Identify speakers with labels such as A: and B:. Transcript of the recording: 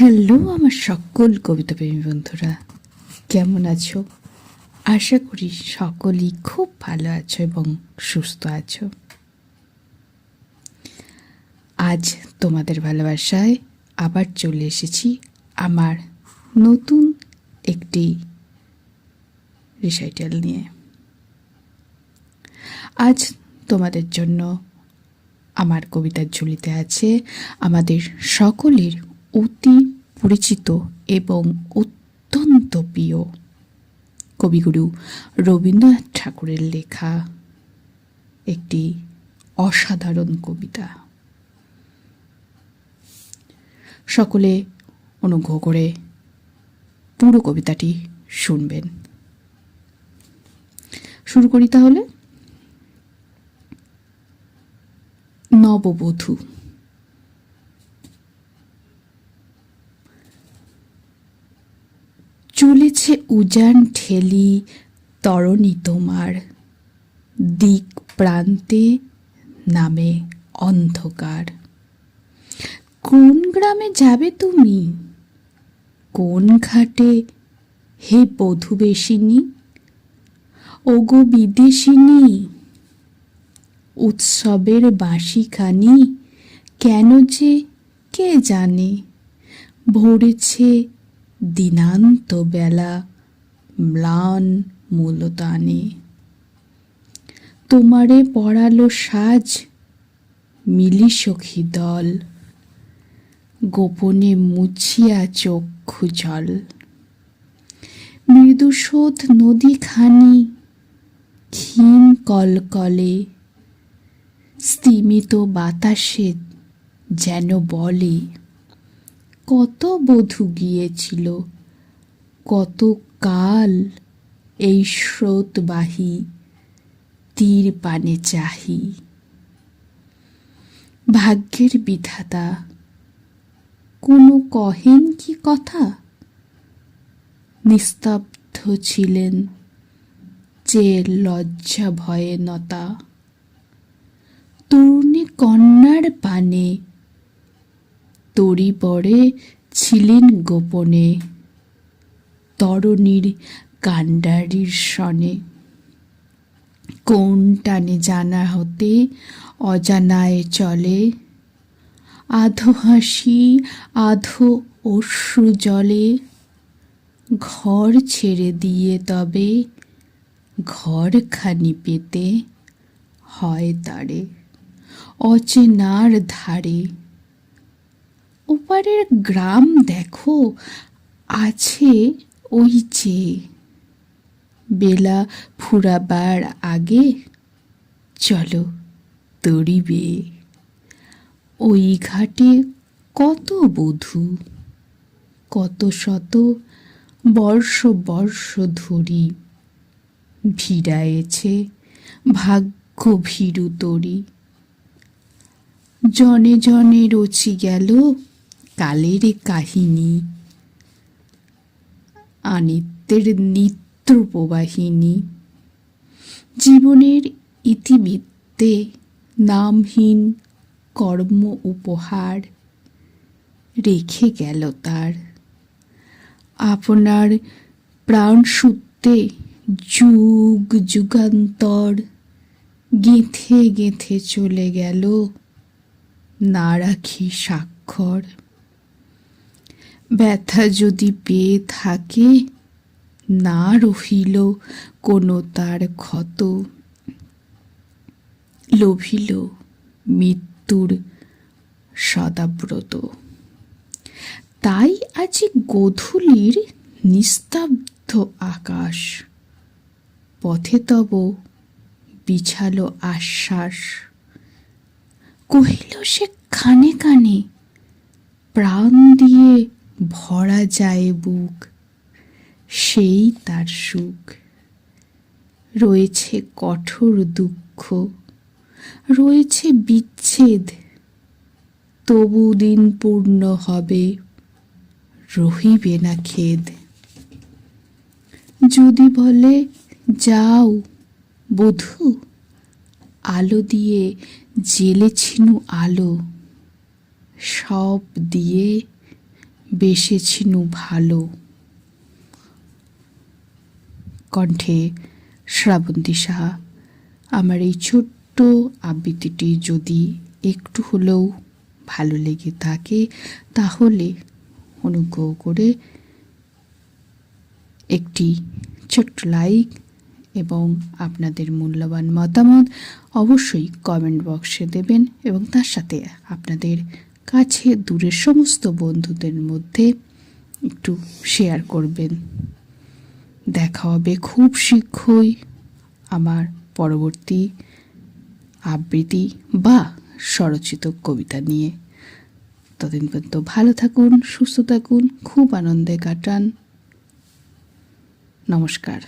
A: Hello আমার সকল কবিতা প্রেমী বন্ধুরা, কেমন আছো? আশা করি সকলেই খুব ভালো আছো এবং সুস্থ আছো। আজ তোমাদের ভালোবাসায় আবার চলে এসেছি আমার নতুন একটি রিসাইটাল নিয়ে। আজ তোমাদের জন্য আমার কবিতার ঝুলিতে আছে আমাদের সকলের অতি পরিচিত এবং অত্যন্ত প্রিয় কবিগুরু রবীন্দ্রনাথ ঠাকুরের লেখা একটি অসাধারণ কবিতা। সকলে অনুগ্রহ করে পুরো কবিতাটি শুনবেন। শুরু করি তাহলে। নববধূ চলেছে উজান ঠেলি তরণী তোমার। দিক প্রান্তে নামে অন্ধকার। কোন গ্রামে যাবে তুমি? কোন ঘাটে হে বধুবেশিনী ওগো বিদেশিনী, উৎসবের বাঁশিখানি কেন যে কে জানে? ভরেছে দিনান্ত বেলা ম্লান মূলতানে। তোমারে পড়ালো সাজ, মিলি সখী দল। গোপনে মুছিয়া চক্ষু জল। মৃদুশোধ নদীখানি, ক্ষীণ কলকলে, স্তিমিত বাতাসে যেন বলে কত বধূ গিয়েছিল, কত কাল এই স্রোতবাহী তীর পানে চাহি। ভাগ্যের বিধাতা, কোনো কহেন কি কথা? নিস্তব্ধ ছিলেন যে লজ্জা ভয়ে নতা। তরুণী কন্যার পানে তরি পরে ছিলেন গোপনে, তরণীর কাণ্ডারির সনে। কোন টানে জানা হতে অজানায় চলে, আধো হাসি, আধো অশ্রু জলে। ঘর ছেড়ে দিয়ে তবে ঘরখানি পেতে হয় তারে, অচেনার ধারে। ওপারের গ্রাম দেখো, আছে ওই যে। বেলা ফুরাবার আগে চলো তরিবে ওই ঘাটে কত বধূ, কত শত বর্ষ বর্ষ ধরি ভিড়ায়েছে ভাগ্য ভীরু তরি। জনে জনে রচি গেল কালের কাহিনী আনিত্যের নিত্য প্রবাহিনী জীবনের ইতিবৃত্তে নামহীন কর্ম উপহার রেখে গেল তার। আপনার প্রাণসূত্রে যুগ যুগান্তর গেঁথে গেঁথে চলে গেল না রাখি স্বাক্ষর। ব্যথা যদি পেয়ে থাকে, না রহিল কোনো তার ক্ষত। লোভিল মৃত্যুর সদাব্রত। তাই আজি গোধূলির নিস্তব্ধ আকাশ, পথে তব বিছালো আশ্বাস। কহিল সে খানে কানে প্রাণ দিয়ে ভরা যায় বুক, সেই তার সুখ। রয়েছে কঠোর দুঃখ, রয়েছে বিচ্ছেদ, তবু দিন পূর্ণ হবে, রহিবে না খেদ। যদি বলে, যাও বধূ, আলো দিয়ে জেলেছিনু আলো, সব দিয়ে বেসেছিনু ভালো। কণ্ঠে শ্রাবন্তী সাহা, আমার এই ছোট্ট আবৃত্তিটি যদি একটু হলেও ভালো লেগে থাকে, তাহলে অনুগ্রহ করে একটি ছোট্ট লাইক এবং আপনাদের মূল্যবান মতামত অবশ্যই কমেন্ট বক্সে দেবেন এবং তার সাথে আপনাদের কাছে দূরের সমস্ত বন্ধুদের মধ্যে একটু শেয়ার করবেন। দেখা হবে খুব শীঘ্রই আমার পরবর্তী আবৃত্তি বা স্বরচিত কবিতা নিয়ে। ততদিন পর্যন্ত ভালো থাকুন, সুস্থ থাকুন, খুব আনন্দে কাটান। নমস্কার।